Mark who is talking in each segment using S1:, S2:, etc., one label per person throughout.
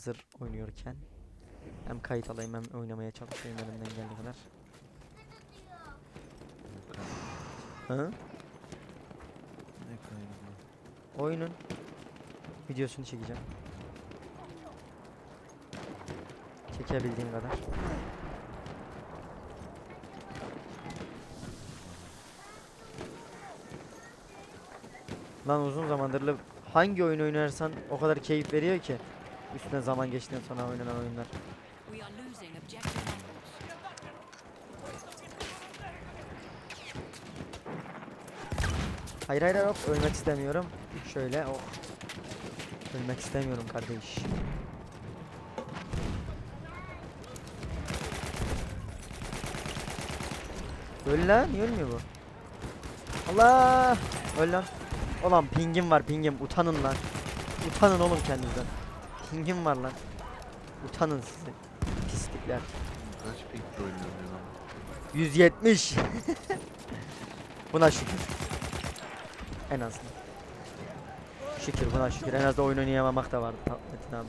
S1: hazır oynuyorken hem kayıt alayım hem oynamaya çalışayım elimden geldiği kadar. Hı?
S2: Ne kaydı?
S1: Oyunun videosunu çekeceğim. Çekebildiğim kadar. Lan uzun zamandır hangi oyun oynarsan o kadar keyif veriyor ki. Üstüne zaman geçtikten sonra oynanan oyunlar. Hayır hayır hop ölmek istemiyorum. Şöyle oh. Ölmek istemiyorum kardeş. Öl lan niye ölmüyor bu? Allah! Öl lan. Ulan pingim var pingim utanın lan. Utanın oğlum kendinizden. Pingim var lan. Utanın sizi. Pislikler.
S2: Kaç pink oynuyorum ya?
S1: 170. buna şükür. En azından. Şükür buna şükür. En az da oyun oynayamamak da vardı Metin abi.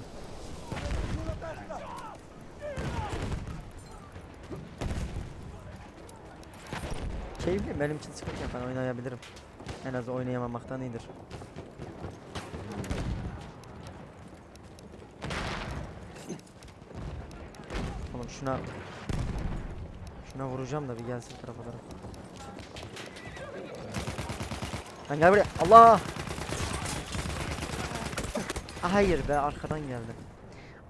S1: Keyifli benim için sıkıntı. Ben oynayabilirim. En az oynayamamaktan iyidir. Oğlum şuna Şuna vuracağım da bir gelsin tarafa doğru. Lan gel buraya. Allah! Ah, Hayır be arkadan geldi.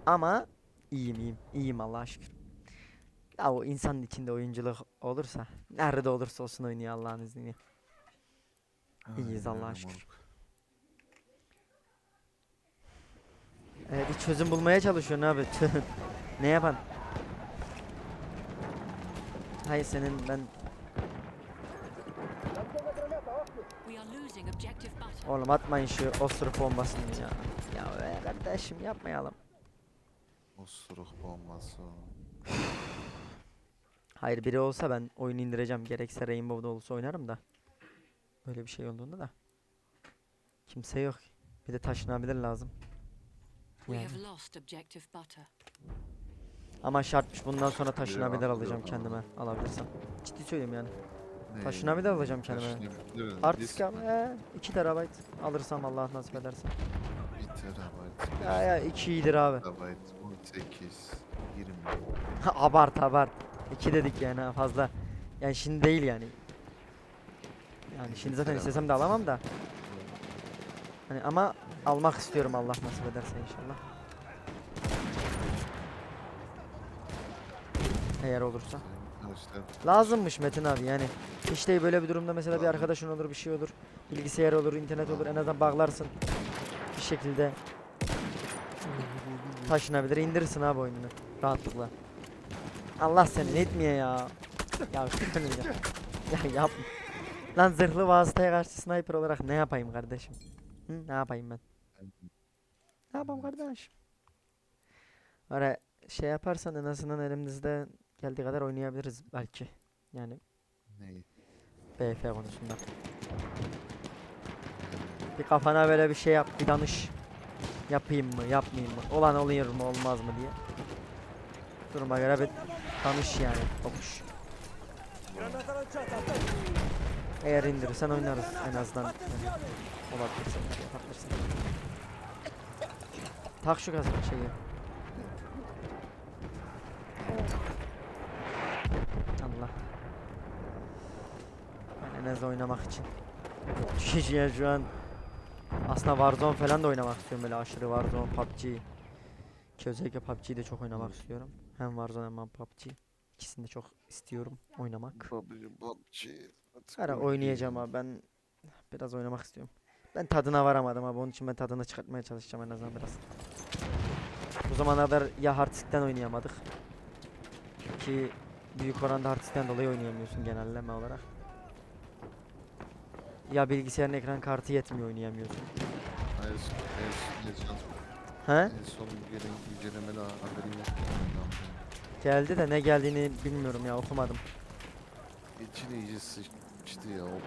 S1: Ama iyiyim iyiyim. İyiyim Allah'a şükür. Ya o insanın içinde oyunculuk olursa nerede olursa olsun oynuyor Allah'ın izniyle. İyiyiz Allah'a şükür. Ee, bir çözüm bulmaya çalışıyorsun abi. ne yapan? Hayır senin ben. Oğlum atmayın şu osuruk bombasını ya. Ya be kardeşim yapmayalım.
S2: Osuruk bombası.
S1: Hayır biri olsa ben oyunu indireceğim. Gerekse Rainbow'da olsa oynarım da. Böyle bir şey olduğunda da. Kimse yok. Bir de taşınabilir lazım.
S3: We
S1: Yani.
S3: have lost objective butter.
S1: Ama şartmış bundan sonra taşınabilir alacağım kendime alabilirsem. Ciddi söyleyeyim yani.
S2: Ne?
S1: Taşınabilir alacağım kendime.
S2: Taşınabilir.
S1: Artık
S2: Disk mi?
S1: ya 2 terabayt alırsam Allah nasip ederse.
S2: 1 terabayt.
S1: Ya ya 2 iyidir abi.
S2: Terabayt. 18. 20.
S1: abart abart. 2 dedik yani ha, fazla. Yani şimdi değil yani. Yani şimdi zaten istesem de alamam da. Hani ama almak istiyorum Allah nasip ederse inşallah. Eğer olursa.
S2: Arkadaşlar
S1: Lazımmış Metin abi yani. İşte böyle bir durumda mesela bir arkadaşın olur bir şey olur. Bilgisayar olur, internet olur en azından bağlarsın. Bir şekilde taşınabilir indirirsin abi oyununu rahatlıkla. Allah seni etmiyor ya. Ya şu ya. Ya yapma. Lan zırhlı vasıtaya karşı sniper olarak ne yapayım kardeşim? Hı? Ne yapayım ben? Ne yapayım kardeşim? Öyle şey yaparsan en azından elimizde geldiği kadar oynayabiliriz belki. Yani
S2: neyi?
S1: BF konusunda. Bir kafana böyle bir şey yap, bir danış. Yapayım mı, yapmayayım mı? Olan oluyor mu, olmaz mı diye. Duruma göre bir danış yani, kopuş. Eğer indirirsen oynarız en azından. Yani olabilirse, yapabilirsin. Tak şu kazan şeyi. En az oynamak için. Düşeceğim şu an. Aslında Warzone falan da oynamak istiyorum böyle aşırı Warzone, PUBG. Ki özellikle PUBG'yi de çok oynamak istiyorum. Hem Warzone hem PUBG. İkisini de çok istiyorum oynamak.
S2: PUBG, PUBG.
S1: Ara oynayacağım abi ben biraz oynamak istiyorum. Ben tadına varamadım abi onun için ben tadını çıkartmaya çalışacağım en azından biraz. Bu zamana kadar ya Hardstick'ten oynayamadık. Ki büyük oranda Hardstick'ten dolayı oynayamıyorsun genelleme olarak. Ya bilgisayarın ekran kartı yetmiyor oynayamıyorsun.
S2: Son, en son,
S1: He?
S2: en son gelen güncellemeler haberim yok.
S1: Geldi de ne geldiğini bilmiyorum ya okumadım.
S2: İçine iyice sıçtı ya. O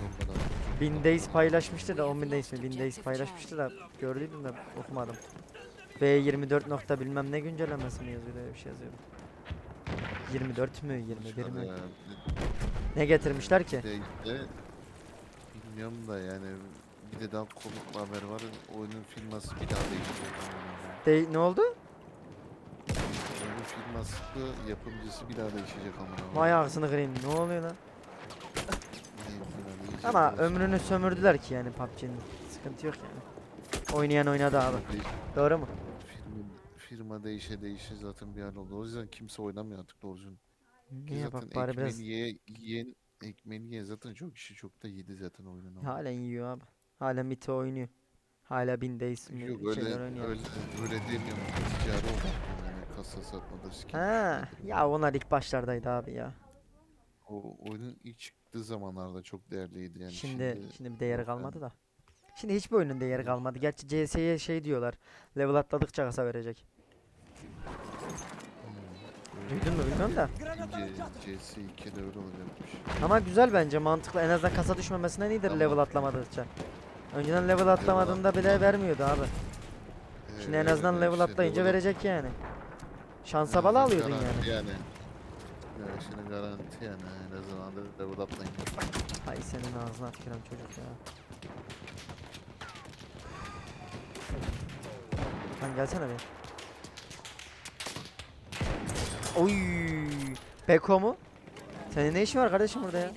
S2: son kadar.
S1: Bin Days paylaşmıştı da 10 bin Days mi? Bin Days paylaşmıştı da gördüydüm de okumadım. V24 nokta bilmem ne güncellemesi mi yazıyordu öyle bir şey yazıyordu. 24 mü 21 mi? Ne getirmişler ki?
S2: de, de, bilmiyorum da yani bir de daha komik bir haber var. Oyunun firması bir daha değişecek.
S1: De ne oldu?
S2: Oyunun firması yapımcısı bir daha değişecek ama.
S1: Vay ağzını kırayım ne oluyor lan? Ama ömrünü sömürdüler ki yani PUBG'nin. Sıkıntı yok yani. Oynayan oynadı abi. Doğru mu?
S2: Firma, değişe değişe zaten bir hal oldu. O yüzden kimse oynamıyor artık doğru düzgün. Ki
S1: Niye
S2: zaten
S1: bak bari biraz
S2: ye, yiyen, ekmeğini ye zaten çok kişi çok da yedi zaten oyunun. ama.
S1: halen yiyor abi. Hala Mite oynuyor. Hala bin days mi
S2: Yok öyle,
S1: şeyler oynuyor.
S2: öyle, öyle demiyorum. Ticari olarak yani kasa satmadır, skin
S1: Ha, ya onlar ilk başlardaydı abi ya.
S2: O oyunun ilk çıktığı zamanlarda çok değerliydi yani.
S1: şimdi şimdi bir değeri
S2: yok
S1: kalmadı da. Şimdi hiçbir oyunun değeri kalmadı. Gerçi CS'ye şey diyorlar. Level atladıkça kasa verecek. Duydun mu bilmiyorum da.
S2: C- CS2'de öyle olacakmış.
S1: Ama güzel bence mantıklı. En azından kasa düşmemesinden iyidir
S2: Ama-
S1: level atlamadıkça. Önceden level atlamadığında bile vermiyordu abi. Şimdi en
S2: Ee,
S1: azından level
S2: işte
S1: atlayınca
S2: level
S1: verecek yani. Şansa bala alıyordun yani.
S2: yani. Evet şimdi garanti yani en azından da level atlayınca.
S1: Hay senin ağzına tüküren çocuk ya. Lan gelsene bir. Oy! Beko mu? Senin ne işin var kardeşim burada ya?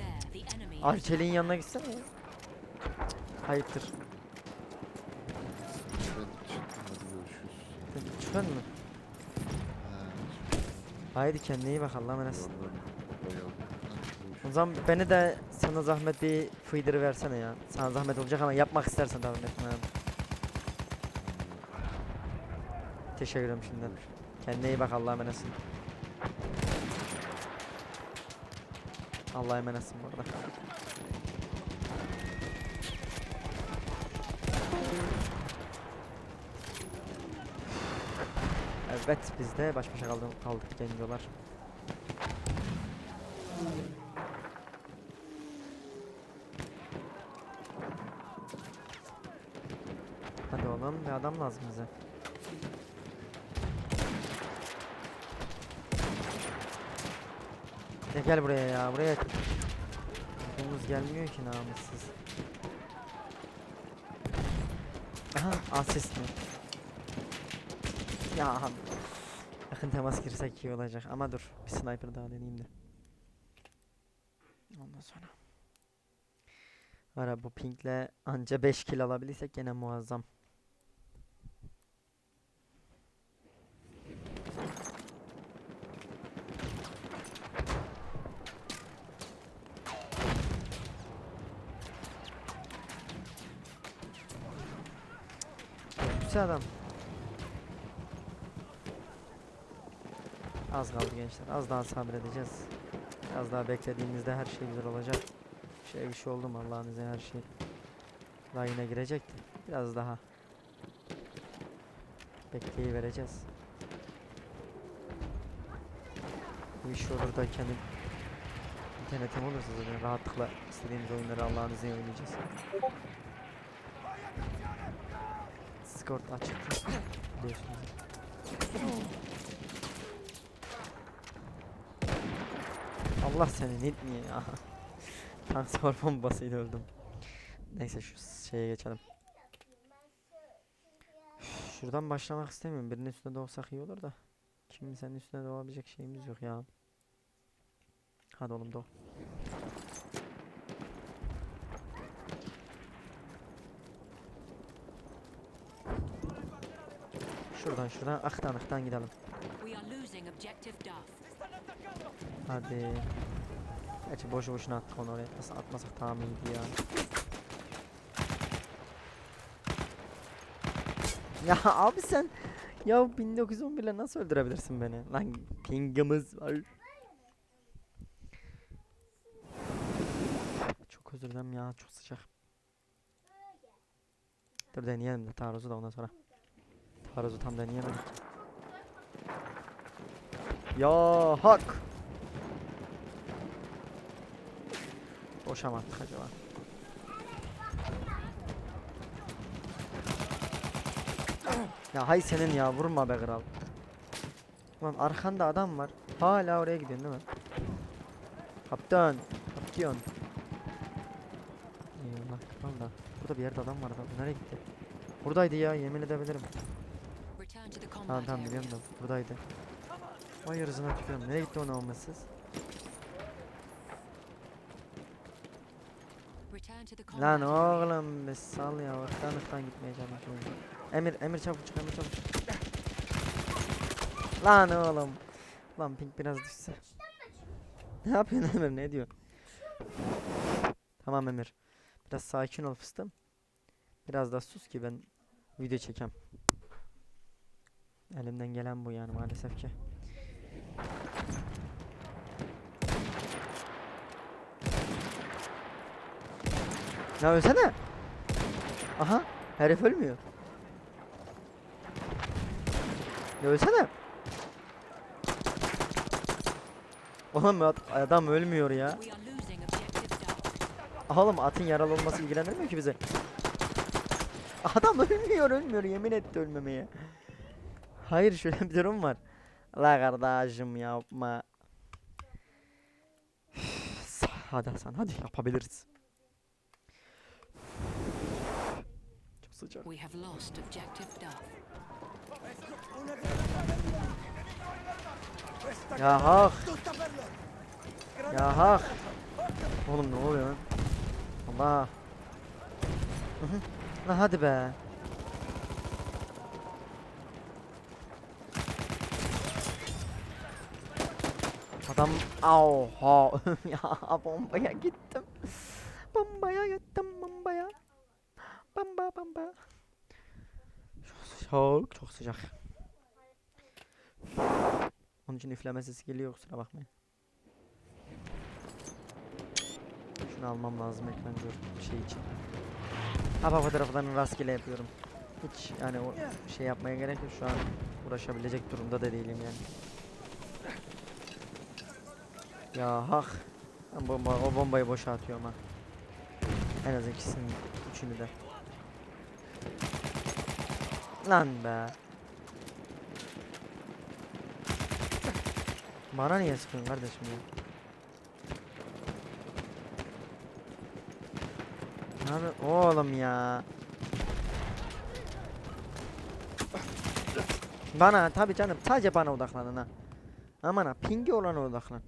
S1: Arçelik'in yanına gitsene ya. Hayırdır?
S2: Ben
S1: Çıkar mı?
S2: Ha,
S1: Haydi kendine iyi bak Allah'a emanet. O zaman beni de sana zahmet bir fıydırı versene ya. Sana zahmet olacak ama yapmak istersen tabii Metin abi. Teşekkür ederim şimdiden. Kendine iyi bak Allah'a emanetsin. Allah'a emanetsin bu. Evet biz de baş başa kaldık, kaldık gencolar. Hadi oğlum bir adam lazım bize. Ya gel buraya ya buraya. Domuz gelmiyor ki namussuz. Aha asist mi? Ya abi. Yakın temas girsek iyi olacak ama dur bir sniper daha deneyeyim de. Ondan sonra. Var ya bu pinkle anca 5 kill alabilirsek gene muazzam. Güzel adam. Az kaldı gençler. Az daha sabredeceğiz. Biraz daha beklediğimizde her şey güzel olacak. Şey bir şey oldu mu Allah'ın izniyle her şey rayına girecekti. Biraz daha bekleyivereceğiz. Bu iş olur da kendi internetim olursa zaten rahatlıkla istediğimiz oyunları Allah'ın izniyle oynayacağız. Discord açık. Allah seni etmiyor ya. Transfer bombasıyla öldüm. Neyse şu şeye geçelim. Şuradan başlamak istemiyorum. Birinin üstüne doğsak iyi olur da. Kimsenin üstüne doğabilecek şeyimiz yok ya. Hadi oğlum doğ. Şuradan şuradan aktan aktan gidelim. Hadi. Gerçi boşu boşuna attık onu oraya. Nasıl atmasak tamam iyiydi ya. Ya abi sen ya 1911 ile nasıl öldürebilirsin beni? Lan pingimiz var. Çok özür dilerim ya çok sıcak. Dur deneyelim de taarruzu da ondan sonra. Taarruzu tam deneyemedik. Ya hak. Boşa mı attık acaba? Ya hay senin ya vurma be kral. Lan arkanda adam var. Hala oraya gidiyorsun değil mi? Kaptan. Kaptan. Eyvallah kral da. Burada bir yerde adam var adam. Nereye gitti? Buradaydı ya yemin edebilirim. Tamam tamam biliyorum da buradaydı. Vay yarısına tüküyorum. Nereye gitti onu
S3: combat
S1: Lan oğlum be sal ya. Vaktan ıktan gitmeye çalışıyorum. Emir, Emir çabuk çık, Emir çabuk çık. Lan oğlum. Lan pink biraz düşse. Ne yapıyorsun Emir, ne diyor? Tamam Emir. Biraz sakin ol fıstığım. Biraz da sus ki ben video çekem. Elimden gelen bu yani maalesef ki. Ya ölsene. Aha. Herif ölmüyor. Ya ölsene. Oğlum ad- adam ölmüyor ya.
S3: Duff.
S1: Oğlum atın yaralı olması ilgilendirmiyor ki bize. Adam ölmüyor ölmüyor yemin etti ölmemeye. Hayır şöyle bir durum var. La kardeşim yapma. hadi Hasan hadi yapabiliriz. Çok sıcak.
S3: We have lost objective Duff.
S1: Ya hak. Ya hak. Oğlum ne oluyor lan? Allah. Lan hadi be. Adam oha ya bombaya gittim. Bombaya gittim bombaya. Bomba bomba. Çok çok sıcak. Onun için üfleme sesi geliyor kusura bakmayın. Şunu almam lazım ekran gör şey için. Hava fotoğraflarını rastgele yapıyorum. Hiç yani o şey yapmaya gerek yok şu an uğraşabilecek durumda da değilim yani. Ya hak. Ben bomba, o bombayı boşa atıyorum ha. En az ikisini, üçünü de. Lan be. Bana niye sıkıyorsun kardeşim ya? Yapıyorsun? Oğlum ya. Bana tabi canım sadece bana odaklanın ha. Aman ha pingi olana odaklan.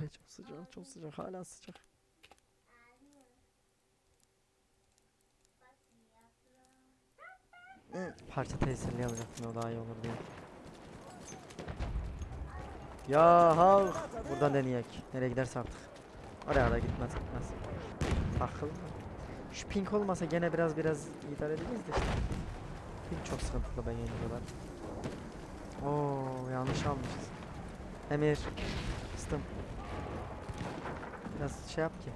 S1: Ay, Çok sıcak çok sıcak hala sıcak. Parça tesirli alacaktım o daha iyi olur diye. Ya ha buradan deneyek. Nereye giderse artık. Oraya da gitmez gitmez. Akıllı. Şu pink olmasa gene biraz biraz idare edeceğiz de. Pink çok sıkıntılı ben yeniyorlar. Oo yanlış almışız. Emir. Kıstım. Biraz şey yap ki.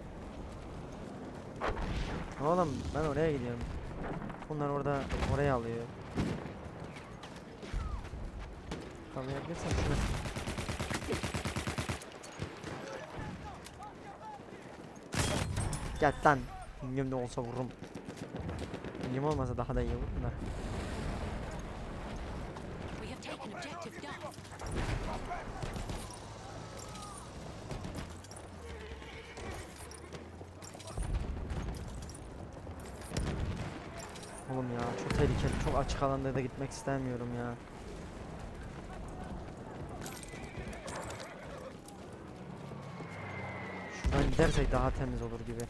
S1: Oğlum ben oraya gidiyorum. Bunlar orada oraya alıyor. Kalayabilirsen şunu. Gel lan. Bilmiyorum ne olsa vururum. Bilmiyorum olmasa daha da iyi vururum da.
S3: We have taken objective Duff.
S1: Oğlum ya çok tehlikeli. Çok açık alanda da gitmek istemiyorum ya. Şuradan gidersek daha temiz olur gibi.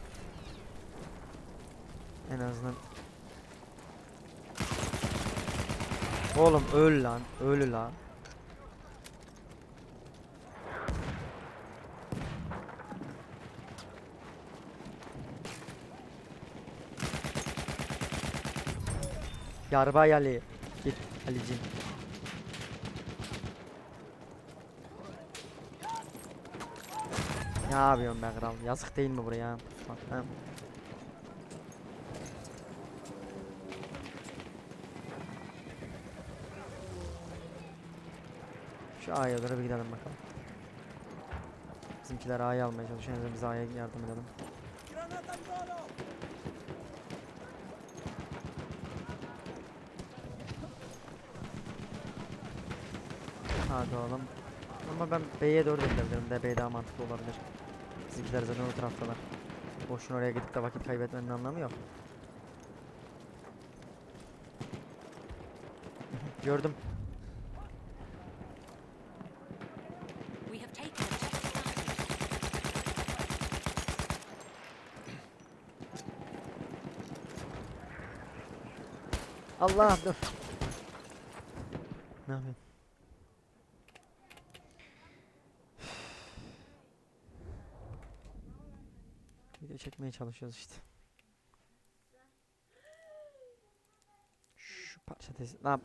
S1: En azından. Oğlum öl lan. Öl lan. Yarbay Ali. Git Ali'cim. Ne yapıyorsun be kral? Yazık değil mi buraya? Ha? Şu A'ya bir gidelim bakalım. Bizimkiler A'yı almaya çalışıyor. Biz A'ya yardım edelim. Hadi oğlum. Ama ben B'ye doğru da gidebilirim de B daha mantıklı olabilir. Bizimkiler zaten o taraftalar. Boşuna oraya gidip de vakit kaybetmenin anlamı yok. Gördüm. Allah dur. Ne yapayım? Video çekmeye çalışıyoruz işte. Şu parçatesi. Ne yap?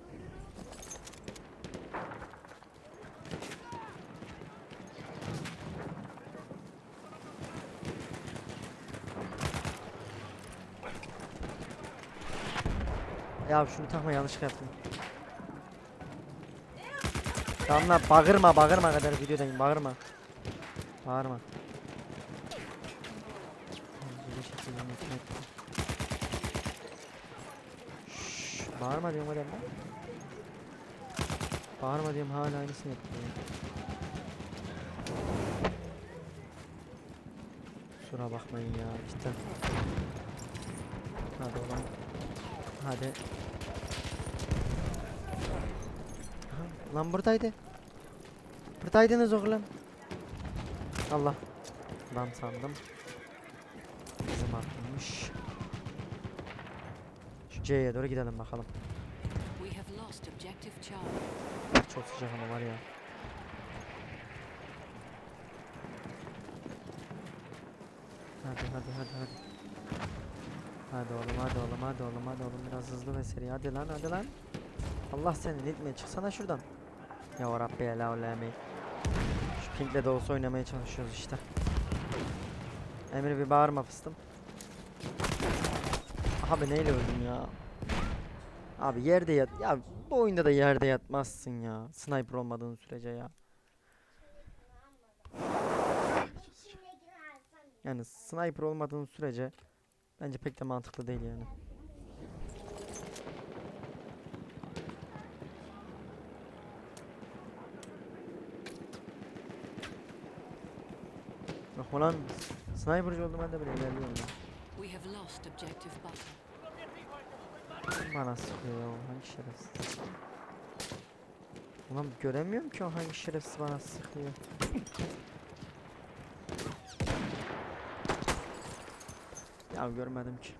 S1: Ya şunu takma yanlış yaptım. Tamam lan bağırma bağırma kadar videodayım bağırma. Bağırma. Video çekeceğim, ekmek. Şşş, bağırma diyorum adam lan. Bağırma diyorum hala aynısını yapıyor. Kusura bakmayın ya cidden. Hadi oğlum. Hadi. Aha, lan buradaydı. Buradaydınız oğlum. Allah. Lan sandım. Aklımmış. Şu C'ye doğru gidelim bakalım.
S3: Charlie.
S1: Çok sıcak ama var ya. Hadi hadi hadi hadi. Hadi oğlum hadi oğlum hadi oğlum hadi oğlum biraz hızlı ve seri hadi lan hadi lan. Allah seni etmeye çıksana şuradan. Ya Rabbi la ulemi. Şu pinkle de olsa oynamaya çalışıyoruz işte. Emre bir bağırma fıstım. Abi neyle öldüm ya? Abi yerde yat. Ya bu oyunda da yerde yatmazsın ya. Sniper olmadığın sürece ya. Yani sniper olmadığın sürece bence pek de mantıklı değil yani. Yok mu lan sniperci oldum ben de böyle ilerliyorum ya.
S3: We have lost objective Butter.
S1: Bana sıkıyor ya o hangi şerefsiz. Ulan göremiyorum ki o hangi şerefsiz bana sıkıyor. ya görmedim ki.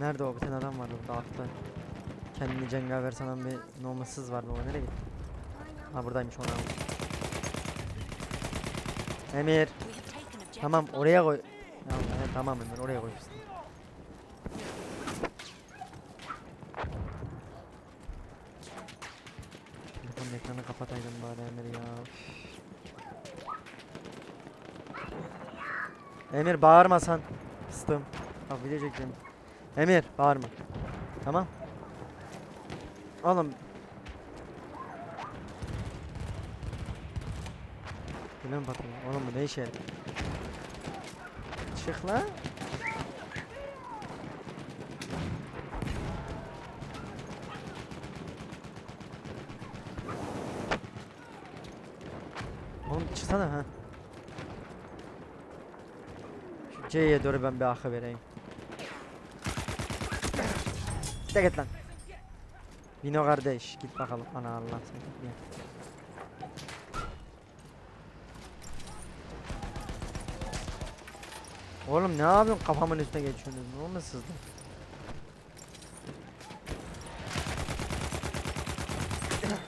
S1: Nerede o? Bir tane adam vardı burada altta. Kendini cengaver sanan bir nomussuz vardı. O nereye gitti? Ha buradaymış aldım. Emir. Tamam oraya koy. Ya, evet, tamam Emir oraya koy. işte. Telefonun ekranı kapataydın bari Emir ya. Emir bağırmasan. Bak video çekeceğim. Emir bağırma. Tamam. Oğlum. Gülüm patron. Oğlum bu ne işe? Çık lan. Oğlum çıksana ha. Şu C'ye doğru ben bir akı vereyim. De git lan. Vino kardeş git bakalım. Ana Allah seni. gitmeye. Oğlum ne yapıyorsun kafamın üstüne geçiyorsunuz ne oldu sizde?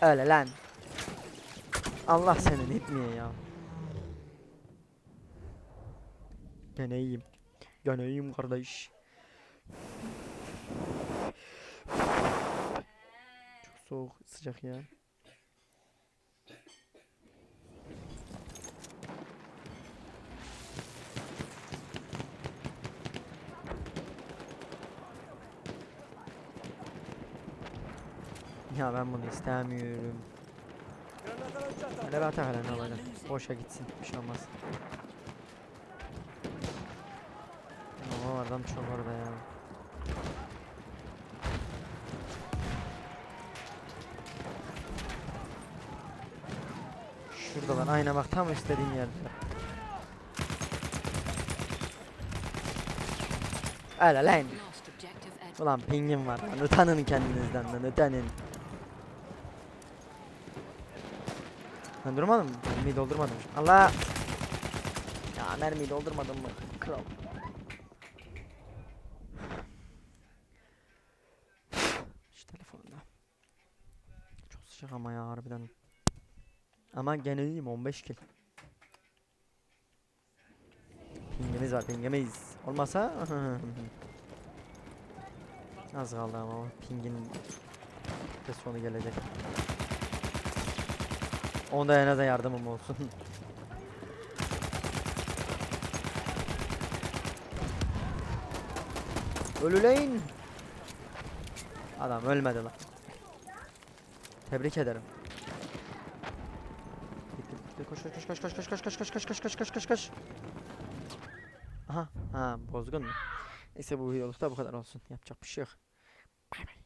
S1: Öyle lan. Allah seni etmiyor ya. Gene iyiyim. Gene iyiyim kardeş. soğuk sıcak ya. Ya ben bunu istemiyorum. Hele atak hele alacağım. Boşa gitsin. Bir şey olmaz. Ama adam çok orada ya. Şuradalar. Aynen bak tam istediğim yerde. Öyle lan. Ulan pingim var lan. Utanın kendinizden lan. Utanın. Ben durmadım mı? Mermiyi doldurmadım. Allah! Ya mermiyi doldurmadım mı? Kral. Şu telefonda. Çok sıcak ama ya harbiden. Ama gene iyiyim 15 kill. Pingimiz var pingimiz. Olmasa Az kaldı ama pingin de sonu gelecek. Onda en azından yardımım olsun. Ölüleyin. Adam ölmedi lan. Tebrik ederim. Koş koş koş koş koş koş koş koş koş koş koş koş koş koş. Aha ha bozgun mu? Neyse bu videolukta bu kadar olsun. Yapacak bir şey yok. Bay bay.